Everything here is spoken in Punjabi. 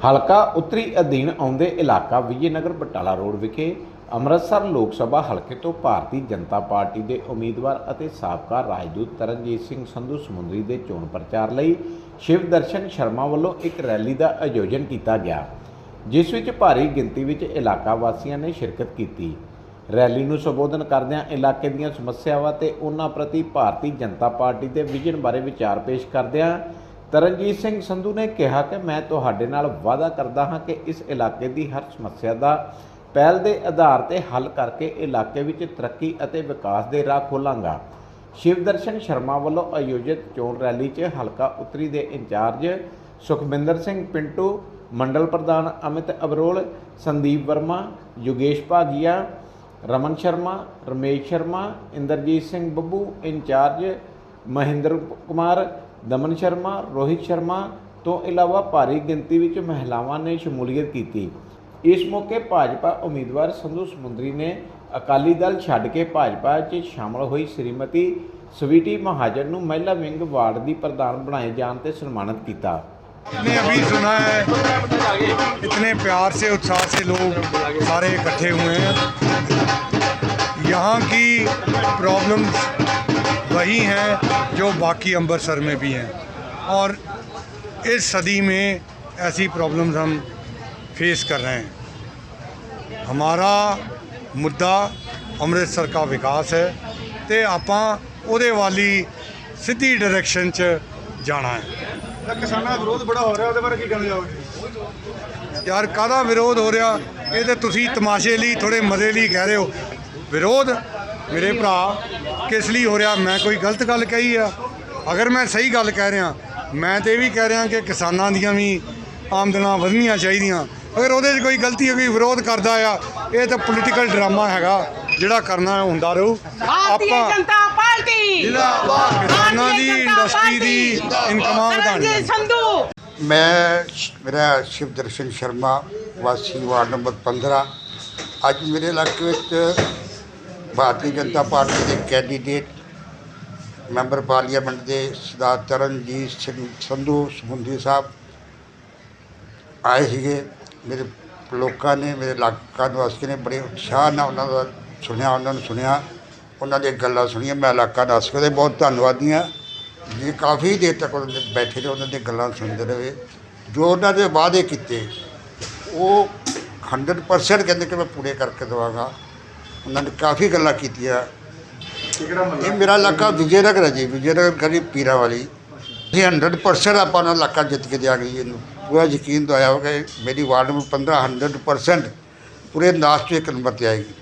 ਹਲਕਾ ਉੱਤਰੀ ਅਧੀਨ ਆਉਂਦੇ ਇਲਾਕਾ ਵਿਜੇਨਗਰ ਬਟਾਲਾ ਰੋਡ ਵਿਖੇ ਅੰਮ੍ਰਿਤਸਰ ਲੋਕ ਸਭਾ ਹਲਕੇ ਤੋਂ ਭਾਰਤੀ ਜਨਤਾ ਪਾਰਟੀ ਦੇ ਉਮੀਦਵਾਰ ਅਤੇ ਸਾਬਕਾ ਰਾਜਦੂਤ ਤਰਨਜੀਤ ਸਿੰਘ ਸੰਧੂ ਸਮੁੰਦਰੀ ਦੇ ਚੋਣ ਪ੍ਰਚਾਰ ਲਈ ਸ਼ਿਵ ਦਰਸ਼ਨ ਸ਼ਰਮਾ ਵੱਲੋਂ ਇੱਕ ਰੈਲੀ ਦਾ ਆਯੋਜਨ ਕੀਤਾ ਗਿਆ, ਜਿਸ ਵਿੱਚ ਭਾਰੀ ਗਿਣਤੀ ਵਿੱਚ ਇਲਾਕਾ ਵਾਸੀਆਂ ਨੇ ਸ਼ਿਰਕਤ ਕੀਤੀ। ਰੈਲੀ ਨੂੰ ਸੰਬੋਧਨ ਕਰਦਿਆਂ ਇਲਾਕੇ ਦੀਆਂ ਸਮੱਸਿਆਵਾਂ ਤੇ ਉਹਨਾਂ ਪ੍ਰਤੀ ਭਾਰਤੀ ਜਨਤਾ ਪਾਰਟੀ ਦੇ ਵਿਜ਼ਨ ਬਾਰੇ ਵਿਚਾਰ ਪੇਸ਼ ਕਰਦਿਆਂ ਤਰਨਜੀਤ ਸਿੰਘ ਸੰਧੂ ਨੇ ਕਿਹਾ ਕਿ ਮੈਂ ਤੁਹਾਡੇ ਨਾਲ ਵਾਅਦਾ ਕਰਦਾ ਹਾਂ ਕਿ ਇਸ ਇਲਾਕੇ ਦੀ ਹਰ ਸਮੱਸਿਆ ਦਾ ਪਹਿਲ ਦੇ ਆਧਾਰ ਤੇ ਹੱਲ ਕਰਕੇ ਇਲਾਕੇ ਵਿੱਚ ਤਰੱਕੀ ਅਤੇ ਵਿਕਾਸ ਦੇ ਰਾਹ ਖੋਲਾਂਗਾ। ਸ਼ਿਵਦਰਸ਼ਨ ਸ਼ਰਮਾ ਵੱਲੋਂ ਆਯੋਜਿਤ ਚੋਣ ਰੈਲੀ 'ਚ ਹਲਕਾ ਉੱਤਰੀ ਦੇ ਇੰਚਾਰਜ ਸੁਖਮਿੰਦਰ ਸਿੰਘ ਪਿੰਟੂ, ਮੰਡਲ ਪ੍ਰਧਾਨ ਅਮਿਤ ਅਬਰੋਲ, ਸੰਦੀਪ ਵਰਮਾ, ਯੋਗੇਸ਼ ਭਾਗੀਆ, ਰਮਨ ਸ਼ਰਮਾ, ਰਮੇਸ਼ ਸ਼ਰਮਾ, ਇੰਦਰਜੀਤ ਸਿੰਘ ਬੱਬੂ, ਇੰਚਾਰਜ ਮਹਿੰਦਰ ਕੁਮਾਰ ਦਮਨ ਸ਼ਰਮਾ ਰੋਹਿਤ ਸ਼ਰਮਾ ਤੋਂ ਇਲਾਵਾ ਭਾਰੀ ਗਿਣਤੀ ਵਿੱਚ ਮਹਿਲਾਵਾਂ ਨੇ ਸ਼ਮੂਲੀਅਤ ਕੀਤੀ ਇਸ ਮੌਕੇ ਭਾਜਪਾ ਉਮੀਦਵਾਰ ਸੰਧੂ ਸਮੁੰਦਰੀ ਨੇ ਅਕਾਲੀ ਦਲ ਛੱਡ ਕੇ ਭਾਜਪਾ 'ਚ ਸ਼ਾਮਲ ਹੋਈ ਸ੍ਰੀਮਤੀ ਸਵੀਟੀ ਮਹਾਜਨ ਨੂੰ ਮਹਿਲਾ ਵਿੰਗ ਵਾਰਡ ਦੀ ਪ੍ਰਧਾਨ ਬਣਾਏ ਜਾਣ ਤੇ ਸਨਮਾਨਿਤ ਕੀਤਾ आपने अभी सुना है इतने प्यार से उत्साह से लोग सारे इकट्ठे हुए हैं यहाँ की प्रॉब्लम्स वही हैं जो बाकी अमृतसर में भी हैं और इस सदी में ऐसी प्रॉब्लम्स हम फेस कर रहे हैं हमारा ਮੁੱਦਾ ਅੰਮ੍ਰਿਤਸਰ ਦਾ ਵਿਕਾਸ ਹੈ ਤੇ ਆਪਾਂ ਉਹਦੇ ਵਾਲੀ ਸਿੱਧੀ ਡਾਇਰੈਕਸ਼ਨ 'ਚ ਜਾਣਾ ਹੈ ਤਾਂ ਕਿਸਾਨਾਂ ਦਾ ਵਿਰੋਧ ਬੜਾ ਹੋ ਰਿਹਾ ਉਹਦੇ ਬਾਰੇ ਕੀ ਕਹਿਣਾ ਚਾਹੋਗੇ ਯਾਰ ਕਾਹਦਾ ਵਿਰੋਧ ਹੋ ਰਿਹਾ ਇਹ ਤੇ ਤੁਸੀਂ ਤਮਾਸ਼ੇ ਲਈ ਥੋੜੇ ਮਜ਼ੇ ਲਈ ਕਹਿ ਰਹੇ ਹੋ ਵਿਰੋਧ ਮੇਰੇ ਭਰਾ ਕਿਸ ਲਈ ਹੋ ਰਿਹਾ? ਮੈਂ ਕੋਈ ਗਲਤ ਗੱਲ ਕਹੀ ਆ? ਅਗਰ ਮੈਂ ਸਹੀ ਗੱਲ ਕਹਿ ਰਿਹਾ ਮੈਂ ਤੇ ਇਹ ਵੀ ਕਹਿ ਰਿਹਾ ਕਿ ਕਿਸਾਨਾਂ ਦੀਆਂ ਵੀ ਆਮਦਨਾਂ ਵਧਣੀਆਂ ਚਾਹੀਦੀਆਂ। ਅਗਰ ਉਹਦੇ 'ਚ ਕੋਈ ਗਲਤੀ ਹੋ ਗਈ ਵਿਰੋਧ ਕਰਦਾ ਆ ਇਹ ਤਾਂ ਪੋਲੀਟੀਕਲ ਡਰਾਮਾ ਹੈਗਾ ਜਿਹੜਾ ਕਰਨਾ ਹੁੰਦਾ ਰਹੂ। ਭਾਰਤੀ ਜਨਤਾ ਪਾਰਟੀ! ਜ਼ਿੰਦਾਬਾਦ ਕਿਸਾਨਾਂ ਦੀ ਇੰਡਸਟਰੀ ਦੀ। ਇਨਕਮਾਂ ਸੰਧੂ! ਮੈਂ ਮੇਰਾ ਸ਼ਿਵ ਦਰਸ਼ਨ ਸ਼ਰਮਾ ਵਾਸੀ ਵਾਰਡ ਨੰਬਰ 15 ਅੱਜ ਮੇਰੇ ਇਲਾਕੇ ਵਿੱਚ ਭਾਰਤੀ ਜਨਤਾ ਪਾਰਟੀ ਦੇ ਕੈਂਡੀਡੇਟ ਮੈਂਬਰ ਪਾਰਲੀਮੈਂਟ ਦੇ ਸਰਦਾਰ ਤਰਨਜੀਤ ਸਿੰਘ ਸੰਧੂ ਸਮੁੰਦੀ ਸਾਹਿਬ ਆਏ ਸੀਗੇ। ਮੇਰੇ ਲੋਕਾਂ ਨੇ, ਮੇਰੇ ਇਲਾਕਾ ਨਿਵਾਸੀਆਂ ਨੇ ਬੜੇ ਉਤਸ਼ਾਹ ਨਾਲ ਉਹਨਾਂ ਦਾ ਸੁਣਿਆ, ਉਹਨਾਂ ਨੂੰ ਸੁਣਿਆ, ਉਹਨਾਂ ਦੀਆਂ ਗੱਲਾਂ ਸੁਣੀਆਂ। ਮੈਂ ਇਲਾਕਾ ਨਿਵਾਸੀਆਂ ਦੇ ਬਹੁਤ ਧੰਨਵਾਦੀ ਹਾਂ ਜੀ ਕਾਫੀ ਦੇਰ ਤੱਕ ਉਹਨਾਂ ਦੇ ਬੈਠੇ ਰਹੇ, ਉਹਨਾਂ ਦੀਆਂ ਗੱਲਾਂ ਸੁਣਦੇ ਰਹੇ। ਜੋ ਉਹਨਾਂ ਦੇ ਵਾਅਦੇ ਕੀਤੇ, ਉਹ 100% ਕਹਿੰਦੇ ਕਿ ਮੈਂ ਪੂਰੇ ਕਰਕੇ ਦੇਵਾਂਗਾ। ਉਹਨਾਂ ਨੇ ਕਾਫੀ ਗੱਲਾਂ ਕੀਤੀਆਂ। ਇਹ ਮੇਰਾ ਇਲਾਕਾ ਵਿਜੇਨਗਰ ਹੈ ਜੀ ਵਿਜੇਨਗਰ ਕਰੀ ਪੀਰਾ ਵਾਲੀ। ਇਹ 100% ਆਪਾਂ ਨੂੰ ਇਲਾਕਾ ਜਿੱਤ ਕੇ ਦਿਆਂਗੇ ਜੀ ਇਹਨੂੰ। ਪੂਰਾ ਯਕੀਨ ਦਵਾਇਆ ਹੋਗਾ ਮੇਰੀ ਵਾਰਡ ਨੰਬਰ 15 100% ਪੂਰੇ ਨਾਸ 'ਚ ਇੱਕ ਨੰਬਰ ਤੇ ਆਏਗੀ।